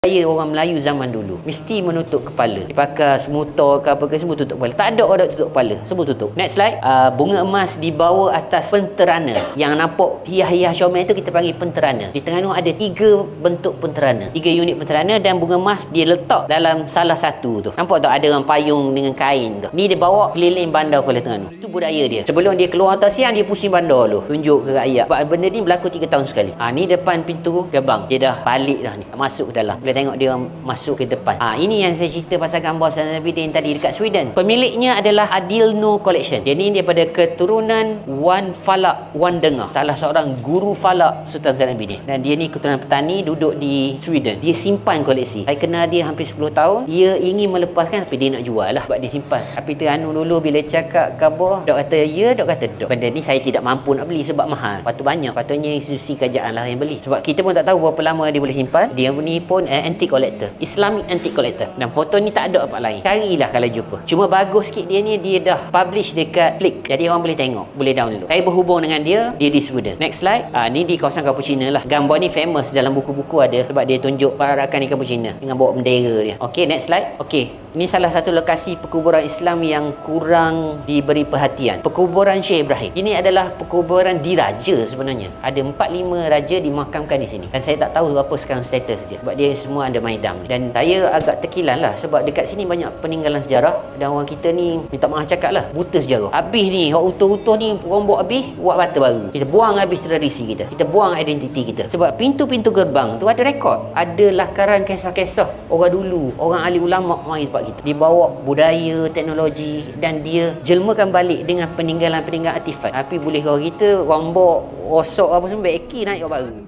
Budaya orang Melayu zaman dulu mesti menutup kepala. Dia pakai semutor ke apa ke semua tutup kepala. Tak ada orang tutup kepala. Semua tutup. Next slide. Uh, bunga emas dibawa atas penterana. Yang nampak hias-hias comel itu kita panggil penterana. Di Terengganu ada tiga bentuk penterana. Tiga unit penterana dan bunga emas dia letak dalam salah satu tu. Nampak tak ada orang payung dengan kain tu. Ni dia bawa keliling bandar Kuala Terengganu. Itu budaya dia. Sebelum dia keluar atas siang dia pusing bandar dulu. Tunjuk ke rakyat. Sebab benda ni berlaku tiga tahun sekali. Ha, ni depan pintu gerbang. Dia dah balik dah ni. Masuk ke dalam. Boleh tengok dia masuk ke depan. Ha, ini yang saya cerita pasal gambar Sultan Zainuddin tadi dekat Sweden. Pemiliknya adalah Adilno Collection. Dia ni daripada keturunan Wan Falak Wan Dengar. Salah seorang guru falak Sultan Zainuddin. Dan dia ni keturunan petani duduk di Sweden. Dia simpan koleksi. Saya kenal dia hampir 10 tahun. Dia ingin melepaskan tapi dia nak jual lah sebab dia simpan. Tapi Terengganu dulu bila cakap khabar, dok kata ya, dok kata dok. Benda ni saya tidak mampu nak beli sebab mahal. Patut banyak. Patutnya institusi kerajaan lah yang beli. Sebab kita pun tak tahu berapa lama dia boleh simpan. Dia ni pun uh, antique collector. Islamic antique collector. Dan foto ni tak ada tempat lain. Carilah kalau jumpa. Cuma bagus sikit dia ni dia dah publish dekat Flick. Jadi orang boleh tengok, boleh download. Saya berhubung dengan dia, dia di Sweden. Next slide. Ah ni di kawasan Cappuccino lah. Gambar ni famous dalam buku-buku ada sebab dia tunjuk para rakan di Cappuccino dengan bawa bendera dia. Okey, next slide. Okey, ini salah satu lokasi perkuburan Islam yang kurang diberi perhatian. Perkuburan Syekh Ibrahim. Ini adalah perkuburan diraja sebenarnya. Ada 4 5 raja dimakamkan di sini. Dan saya tak tahu apa sekarang status dia. Sebab dia semua ada maidam. Dan saya agak terkilan lah sebab dekat sini banyak peninggalan sejarah dan orang kita ni minta maaf cakap lah buta sejarah. Habis ni, orang utuh-utuh ni orang buat habis, buat bata baru. Kita buang habis tradisi kita. Kita buang identiti kita. Sebab pintu-pintu gerbang tu ada rekod. Ada lakaran kisah-kisah orang dulu, orang ahli ulama main tempat kita. Dia bawa budaya, teknologi dan dia jelmakan balik dengan peninggalan-peninggalan artifak. Tapi boleh kau kita bawa rosok apa semua, beki naik kau baru.